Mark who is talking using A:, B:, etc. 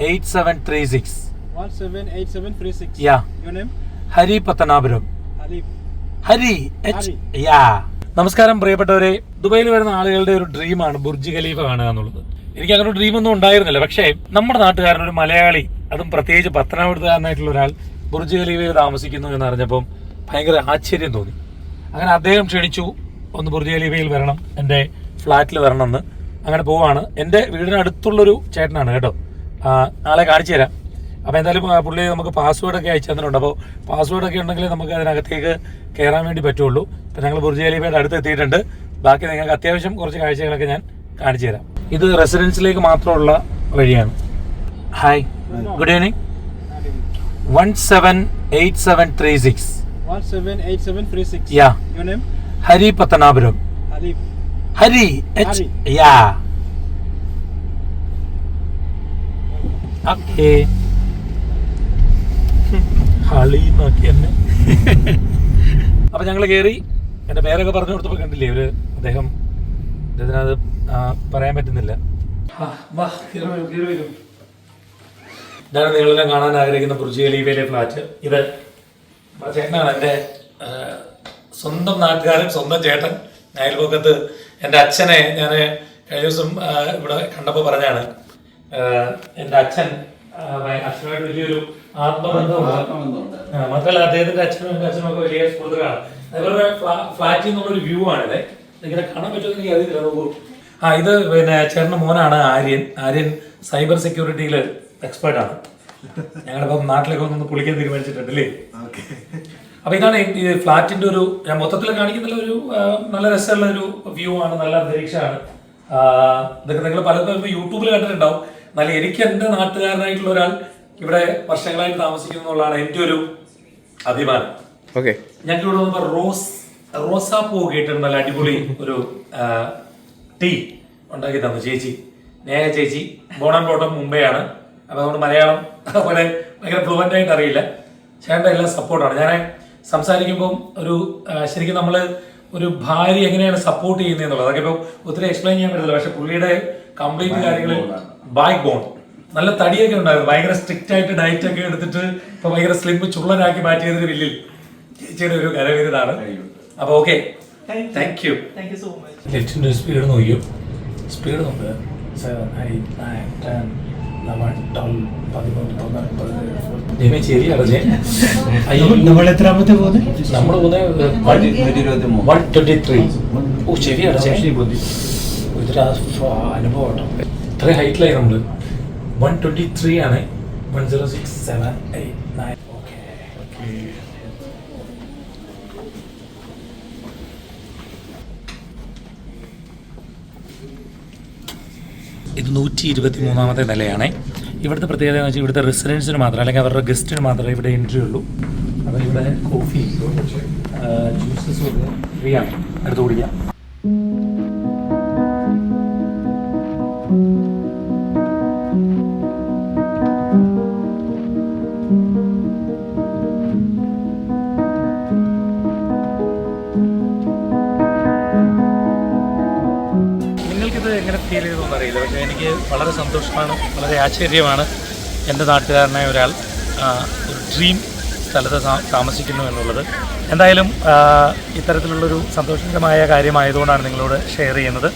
A: 8736.
B: 178736.
A: Yeah.
B: Your name?
A: Hari
B: Alif.
A: Hari H. Yeah നമസ്കാരം പ്രിയപ്പെട്ടവരെ ദുബൈയിൽ വരുന്ന ആളുകളുടെ ഒരു ഡ്രീമാണ് ബുർജ് ഖലീഫ കാണുക എന്നുള്ളത് എനിക്ക് അങ്ങനെ ഡ്രീം ഒന്നും ഉണ്ടായിരുന്നില്ല പക്ഷേ നമ്മുടെ നാട്ടുകാരൻ ഒരു മലയാളി അതും പ്രത്യേകിച്ച് പത്തനാപുരത്തുകാരനായിട്ടുള്ള ഒരാൾ ബുർജ് ഖലീഫയിൽ താമസിക്കുന്നു എന്ന് അറിഞ്ഞപ്പം ഭയങ്കര ആശ്ചര്യം തോന്നി അങ്ങനെ അദ്ദേഹം ക്ഷണിച്ചു ഒന്ന് ബുർജ് ഖലീഫയിൽ വരണം എന്റെ ഫ്ലാറ്റിൽ വരണം എന്ന് അങ്ങനെ പോവാണ് എന്റെ വീടിനടുത്തുള്ളൊരു ചേട്ടനാണ് കേട്ടോ നാളെ കാണിച്ചു തരാം. അപ്പോൾ എന്തായാലും പുള്ളി നമുക്ക് പാസ്വേഡൊക്കെ അയച്ചു തന്നിട്ടുണ്ട്. അപ്പോൾ പാസ്വേഡൊക്കെ ഉണ്ടെങ്കിൽ നമുക്ക് അതിനകത്തേക്ക് കയറാൻ വേണ്ടി പറ്റുള്ളൂ. ഇപ്പം ഞങ്ങൾ ബുർജ് ഖലീഫയുടെ അടുത്ത് എത്തിയിട്ടുണ്ട്. ബാക്കി നിങ്ങൾക്ക് അത്യാവശ്യം കുറച്ച് കാഴ്ചകളൊക്കെ ഞാൻ കാണിച്ചു തരാം. ഇത് റെസിഡൻസിലേക്ക് മാത്രമുള്ള വഴിയാണ്. Hi good evening one seven eight seven three six
B: 178736.
A: Yeah.
B: Your name?
A: Hari Pathanapuram. Hari. H. Yeah okay ഹളി നോക്കി എന്നെ. അപ്പൊ ഞങ്ങൾ കയറി എന്റെ പേരൊക്കെ പറഞ്ഞു കൊടുത്തപ്പോ കണ്ടില്ലേ ഒരു അദ്ദേഹം ഇതിനകത്ത് ആ, പറയാൻ പറ്റുന്നില്ല. ഇതാണ് നിങ്ങളെല്ലാം കാണാൻ ആഗ്രഹിക്കുന്ന ഖലീഫയിലെ ഫ്ലാറ്റ് ഇത് ചേട്ടനാണ്. എന്റെ സ്വന്തം നാട്ടുകാരൻ സ്വന്തം ചേട്ടൻ. അയൽപക്കത്ത് എന്റെ അച്ഛനെ ഞാൻ കഴിഞ്ഞ ദിവസം ഇവിടെ കണ്ടപ്പോൾ പറഞ്ഞാണ് എന്റെ അച്ഛൻ അച്ഛനുമായിട്ട് വലിയൊരു ആത്മബന്ധമുണ്ട്. മാത്രമല്ല അദ്ദേഹത്തിന്റെ അച്ഛനും എന്റെ അച്ഛനും ഒക്കെ വലിയ സുഹൃത്തുക്കളാണ് അതേപോലെ ഫ്ലാറ്റിൽ നിന്നുള്ളൊരു വ്യൂ ആണിത്. ഇങ്ങനെ കാണാൻ പറ്റുമെന്ന് എനിക്ക് അറിയില്ല നോക്കൂ. ആ ഇത് പിന്നെ ചേട്ടന്റെ മോനാണ് ആര്യൻ. ആര്യൻ സൈബർ സെക്യൂരിറ്റിയിൽ എക്സ്പേർട്ട് ആണ് ഞങ്ങളിപ്പം നാട്ടിലേക്ക് ഒന്ന് കുളിക്കാൻ തീരുമാനിച്ചിട്ടുണ്ടല്ലേ? അപ്പൊ ഇതാണ് ഈ ഫ്ലാറ്റിന്റെ ഒരു ഞാൻ മൊത്തത്തിൽ കാണിക്കുന്ന ഒരു നല്ല രസമുള്ള ഒരു വ്യൂ ആണ് നല്ല അന്തരീക്ഷമാണ്. ഇതൊക്കെ നിങ്ങൾ പലപ്പോഴും യൂട്യൂബിൽ കണ്ടിട്ടുണ്ടാവും. എന്നാൽ എനിക്ക് എന്റെ നാട്ടുകാരനായിട്ടുള്ള ഒരാൾ ഇവിടെ വർഷങ്ങളായിട്ട് താമസിക്കുന്നു എന്നുള്ളതാണ് എന്റെ ഒരു അഭിമാനം.
C: ഓക്കെ.
A: ഞങ്ങൾക്ക് ഇവിടെ വന്നപ്പോൾ റോസ് റോസാപ്പൂ കേട്ടിട്ടുണ്ട്. നല്ല അടിപൊളി ഒരു ടീ ഉണ്ടാക്കി തന്നു ചേച്ചി. നേഹ ചേച്ചി ബോണം ബോട്ടം മുംബൈയാണ്. അപ്പോൾ അതുകൊണ്ട് മലയാളം അതുപോലെ ഭയങ്കര ഫ്ലുവന്റ് ആയിട്ട് അറിയില്ല. ചേട്ടന്റെ എല്ലാം സപ്പോർട്ടാണ് ഞാൻ സംസാരിക്കുമ്പം ഒരു ശരിക്കും നമ്മൾ ഒരു ഭാര്യ എങ്ങനെയാണ് സപ്പോർട്ട് ചെയ്യുന്നത് എന്നുള്ളത്? അതൊക്കെ ഇപ്പോൾ ഒത്തിരി എക്സ്പ്ലെയിൻ ചെയ്യാൻ പറ്റില്ല പക്ഷെ പുള്ളിയുടെ കംപ്ലീറ്റ് കാര്യങ്ങളിൽ ബാക്ക് ബോൺ നല്ല തടിയൊക്കെ ഉണ്ടായിരുന്നു. ഭയങ്കര സ്ട്രിക്റ്റ് ആയിട്ട് ഡയറ്റ് ഒക്കെ എടുത്തിട്ട് ഇപ്പൊ ഭയങ്കര സ്ലിം ചുള്ളനാക്കി മാറ്റിയതിന് വലിയ ചേച്ചിയുടെ ഒരു കരവിരുതാണ് അപ്പൊ ഓക്കെ താങ്ക് യു. നെറ്റിന്റെ സ്പീഡ് നോക്കിയോ? സ്പീഡ് നോക്ക് seven eight nine ten eleven twelve പതിമൂന്ന് പന്ത്രണ്ട് ദൈവമേ ശരി അടച്ചേ അയ്യോ.
D: നമ്മൾ എത്രാമത്തെ പോകുന്നത്?
A: നമ്മൾ പോകുന്നത് വൺ ട്വന്റി ത്രീ ഓ ശരി. അടച്ചേ ഇതൊരു അനുഭവം കേട്ടോ. ഇത്ര ഹൈറ്റിലായി നമ്മൾ വൺ ട്വന്റി ത്രീ ആണ്. One zero six seven eight nine ഇത് നൂറ്റി ഇരുപത്തി മൂന്നാമത്തെ നിലയാണ്. ഇവിടുത്തെ പ്രത്യേകത എന്ന് വെച്ചാൽ ഇവിടുത്തെ റെസിഡൻസിന് മാത്രം അല്ലെങ്കിൽ അവരുടെ ഗസ്റ്റിന് മാത്രമേ ഇവിടെ എൻട്രി ഉള്ളൂ. അപ്പോൾ ഇവിടെ കോഫി ജ്യൂസസ് ഫ്രീ ആണ്. എടുത്ത് കുടിക്കാം. നിങ്ങൾക്കിത് എങ്ങനെ ഫീൽ ചെയ്തതെന്ന് അറിയില്ല. പക്ഷേ എനിക്ക് വളരെ സന്തോഷമാണ് വളരെ ആശ്ചര്യമാണ് എന്റെ നാട്ടുകാരനായ ഒരാൾ ഒരു ഡ്രീം സ്ഥലത്ത് താമസിക്കുന്നു എന്നുള്ളത്. എന്തായാലും ഇത്തരത്തിലുള്ളൊരു സന്തോഷകരമായ കാര്യമായതുകൊണ്ടാണ് നിങ്ങളോട് ഷെയർ ചെയ്യുന്നത്.